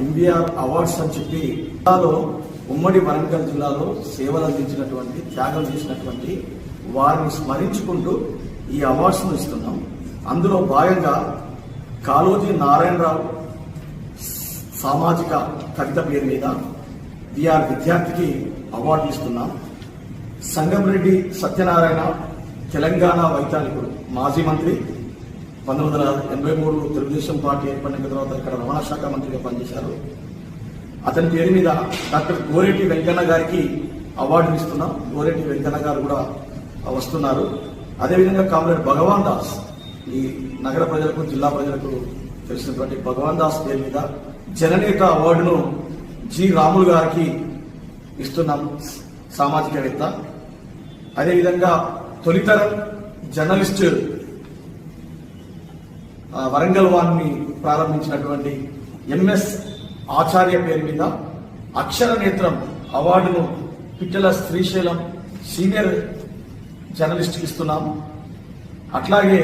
MBR awards అని చెప్పి జిల్లాలో ఉమ్మడి వరంగల్ జిల్లాలో సేవలు అందించినటువంటి త్యాగం చేసినటువంటి వారిని స్మరించుకుంటూ ఈ అవార్డ్స్ను ఇస్తున్నాం. అందులో భాగంగా కాళోజీ నారాయణరావు సామాజిక కవిత పేరు మీద విఆర్ విద్యార్థికి అవార్డు ఇస్తున్నాం. సంగంరెడ్డి సత్యనారాయణ తెలంగాణ వైతాళికుడు మాజీ మంత్రి పంతొమ్మిది వందల ఎనభై మూడు తెలుగుదేశం పార్టీ ఏర్పడిన తర్వాత ఇక్కడ రవాణా శాఖ మంత్రిగా పనిచేశారు. అతని పేరు మీద డాక్టర్ గోరెడ్డి వెంకన్న గారికి అవార్డుని ఇస్తున్నాం. గోరెడ్డి వెంకన్న గారు కూడా వస్తున్నారు. అదేవిధంగా కామ్రేడ్ భగవాన్ దాస్ ఈ నగర ప్రజలకు జిల్లా ప్రజలకు తెలిసినటువంటి భగవాన్ దాస్ పేరు మీద జననేత అవార్డును జి రాములు గారికి ఇస్తున్నాం సామాజికవేత్త అదేవిధంగా తొలితరం జర్నలిస్టు వరంగల్ వారిని ప్రారంభించినటువంటి ఎంఎస్ ఆచార్య పేరు మీద అక్షర నేత్రం అవార్డును పిట్టల శ్రీశైలం సీనియర్ జర్నలిస్ట్కి ఇస్తున్నాం. అట్లాగే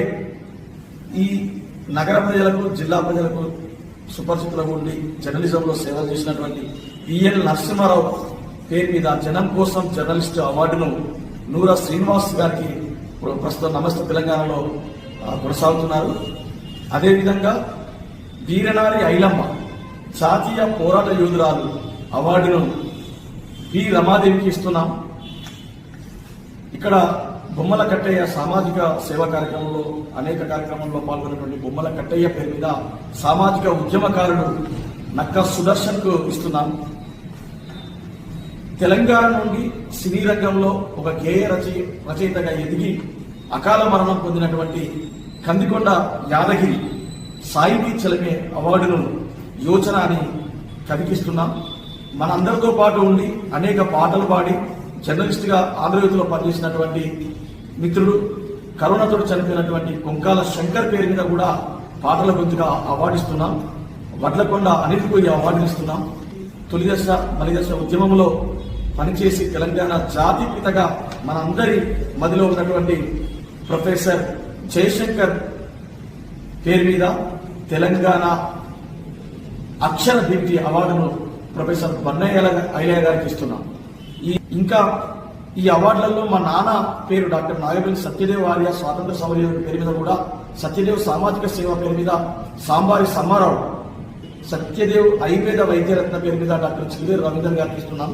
ఈ నగర ప్రజలకు జిల్లా ప్రజలకు సుపరిచితులకు ఉండి జర్నలిజంలో సేవ చేసినటువంటి ఈఎల్ నరసింహారావు పేరు మీద జనం కోసం జర్నలిస్ట్ అవార్డును నూరా శ్రీనివాస్ గారికి ప్రస్తుతం నమస్తే తెలంగాణలో కొనసాగుతున్నారు. అదేవిధంగా వీరనారి ఐలమ్మ జాతీయ పోరాట యోధురాలు అవార్డును పి రమాదేవికి ఇస్తున్నాం. ఇక్కడ బొమ్మల కట్టయ్య సామాజిక సేవా కార్యక్రమంలో అనేక కార్యక్రమంలో పాల్గొన్నటువంటి బొమ్మల కట్టయ్య పేరు మీద సామాజిక ఉద్యమకారుడు నక్క సుదర్శన్కు ఇస్తున్నాం. తెలంగాణ నుండి సినీ రంగంలో ఒక గేయ రచయి రచయితగా ఎదిగి అకాల మరణం పొందినటువంటి కందికొండ యాదగిరి సాహితీ చలమే అవార్డును యోచన అని కదికిస్తున్నాం మనందరితో పాటు ఉండి అనేక పాటలు పాడి జర్నలిస్ట్గా ఆంధ్రజ్యోతిలో పనిచేసినటువంటి మిత్రుడు కరోనాతో చనిపోయినటువంటి కొంకాల శంకర్ పేరు మీద కూడా పాటల గొంతుగా అవార్డు ఇస్తున్నాం వడ్లకొండ అనిల్ ఈ అవార్డుని ఇస్తున్నాం. తొలి దశ మలి దశ ఉద్యమంలో పనిచేసి తెలంగాణ జాతిపితగా మనందరి మదిలో ఉన్నటువంటి ప్రొఫెసర్ జయశంకర్ పేరు మీద తెలంగాణ అక్షర దీప్తి అవార్డును ప్రొఫెసర్ బన్నయ్య ఐలయ్య గారికి ఇస్తున్నాం. ఈ ఇంకా ఈ అవార్డులలో మా నాన్న పేరు డాక్టర్ నాగపల్లి సత్యదేవ్ ఆర్య స్వాతంత్ర సమర పేరు మీద కూడా సత్యదేవ్ సామాజిక సేవ పేరు మీద సాంబారి సమ్మారావు సత్యదేవ్ ఆయుర్వేద వైద్యరత్న పేరు మీద డాక్టర్ చిల్వేరు రవీందర్ గారికి ఇస్తున్నాం.